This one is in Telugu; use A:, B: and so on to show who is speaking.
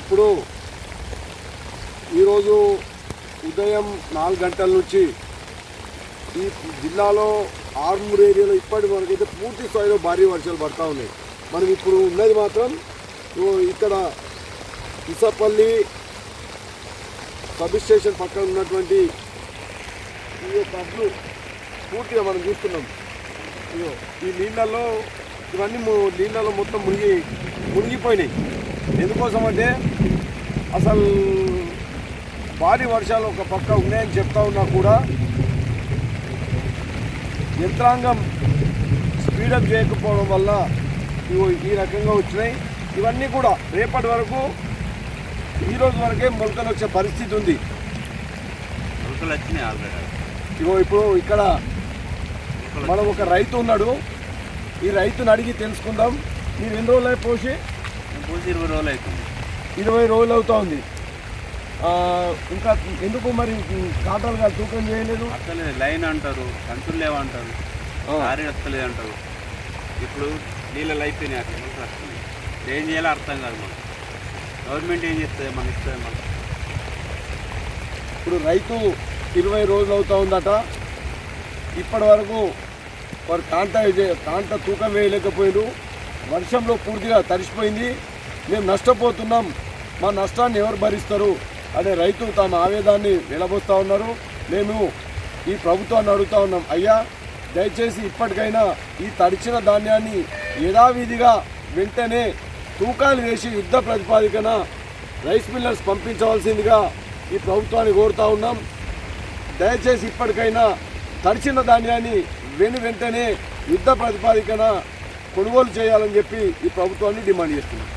A: ఇప్పుడు ఈరోజు ఉదయం నాలుగు గంటల నుంచి ఈ జిల్లాలో ఆర్మూర్ ఏరియాలో ఇప్పటి వరకైతే పూర్తి స్థాయిలో భారీ వర్షాలు పడతా ఉన్నాయి. మనం ఇప్పుడు ఉన్నది మాత్రం ఇక్కడ ఇసపల్లి సబ్ స్టేషన్ పక్కన ఉన్నటువంటి ఈ యొక్క అడ్లు పూర్తిగా మనం చూస్తున్నాం. ఇగో ఈ నీళ్ళల్లో ఇవన్నీ నీళ్ళల్లో నీళ్ళలో మొత్తం మునిగి మునిగిపోయినాయి. ఎందుకోసం అంటే అసలు భారీ వర్షాలు ఒక పక్క ఉన్నాయని చెప్తా ఉన్నా కూడా యంత్రాంగం స్పీడప్ చేయకపోవడం వల్ల ఈ రకంగా వచ్చినాయి. ఇవన్నీ కూడా రేపటి వరకు ఈ రోజు వరకే మొలకలు వచ్చే పరిస్థితి ఉంది.
B: ఉడకలు వచ్చినాయి ఆల్రెడీ.
A: ఇగో ఇప్పుడు ఇక్కడ మనం ఒక రైతు ఉన్నాడు. ఈ రైతుని అడిగి తెలుసుకుందాం. మీరు ఎన్ని రోజులు పోసి
B: పూసి ఇరవై రోజులు అవుతుంది.
A: ఇరవై రోజులు అవుతా ఉంది ఇంకా ఎందుకు మరి కాటాలుగా తూకం చేయలేదు?
B: అసలు లైన్ అంటారు కంతులు లేవంటారు. లారీ వస్తలేదు అంటారు. ఇప్పుడు నీళ్ళలు అయిపోయినాయి అక్కడ ఏం చేయాలో అర్థం కాదు మనకు గవర్నమెంట్ ఏం చేస్తుంది? మన ఇస్తుంది మనకు
A: ఇప్పుడు రైతు ఇరవై రోజులు అవుతా ఉందట ఇప్పటి వరకు వారు కాంట కాంట తూకం వేయలేకపోయారు వర్షంలో పూర్తిగా తడిసిపోయింది. మేము నష్టపోతున్నాం. మా నష్టాన్ని ఎవరు భరిస్తారు? అనే రైతు తమ ఆవేదాన్ని వెలబోస్తూ ఉన్నారు. మేము ఈ ప్రభుత్వాన్ని అడుగుతా ఉన్నాం. అయ్యా దయచేసి ఇప్పటికైనా ఈ తడిచిన ధాన్యాన్ని యథావిధిగా వెంటనే తూకాలు వేసి యుద్ధ ప్రతిపాదికన రైస్ మిల్లర్స్ పంపించవలసిందిగా ఈ ప్రభుత్వాన్ని కోరుతా ఉన్నాం. దయచేసి ఇప్పటికైనా తడిచిన ధాన్యాన్ని వెను వెంటనే యుద్ధ ప్రతిపాదికన కొనుగోలు చేయాలని చెప్పి ఈ ప్రభుత్వాన్ని డిమాండ్ చేస్తున్నాం.